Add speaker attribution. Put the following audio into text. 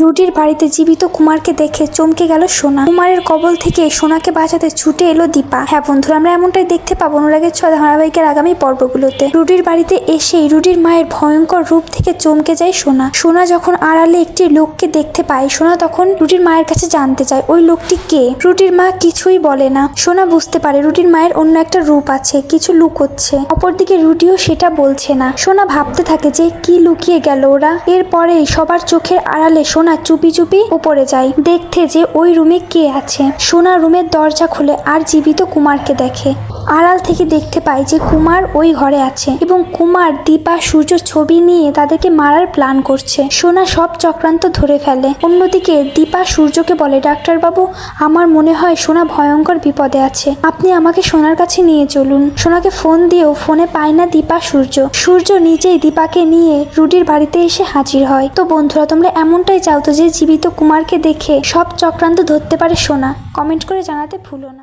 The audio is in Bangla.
Speaker 1: রুডির বাড়িতে জীবিত কুমারকে দেখে চমকে গেল সোনা। কুমারের কবল থেকে সোনাকে বাঁচাতে ছুটে এলো দীপা। হ্যাঁ বন্ধুরা, আমরা এমনটাই দেখতে পাবো অনুরাগের ছয় ধারাবাহিকের আগামী পর্বগুলোতে। রুডির বাড়িতে এসেই রুডির মায়ের ভয়ঙ্কর রূপ থেকে চমকে যায় সোনা। সোনা যখন আড়ালে একটি লোককে দেখতে পায়, সোনা তখন রুটির মায়ের কাছে জানতে চায়, ওই লোকটি কে? রুটির মা কিছুই বলে না। সোনা বুঝতে পারে রুটির মায়ের অন্য একটা রূপ আছে, কিছু লুকোচ্ছে। অপরদিকে রুডিও সেটা বলছে না। সোনা ভাবতে থাকে যে কি লুকিয়ে গেল ওরা। এরপরেই সবার চোখের আড়ালে সোনা চুপি চুপি উপরে যায়। দেখতে যে ওই রুমে কে আছে। সোনা রুমের দরজা খুলে আর জীবিত কুমারকে দেখে। আড়াল থেকে দেখতে পায় যে কুমার ওই ঘরে আছে এবং কুমার, দীপা, সূর্য ছবি নিয়ে তাদেরকে মারার প্ল্যান করছে। সোনা সব চক্রান্ত ধরে ফেলে। অন্যদিকে দীপা সূর্যকে বলে ডাক্তারবাবু আমার মনে হয় সোনা ভয়ঙ্কর বিপদে আছে। আপনি আমাকে সোনার কাছে নিয়ে চলুন। সোনাকে ফোন দিয়েও ফোনে পায় না দীপা, সূর্য। সূর্য নিজেই দীপাকে নিয়ে রুডির বাড়িতে এসে হাজির হয়। তো বন্ধুরা, তোমরা এমনটাই চাও তো যে জীবিত কুমারকে দেখে সব চক্রান্ত ধরতে পারে সোনা। কমেন্ট করে জানাতে ভুলো না।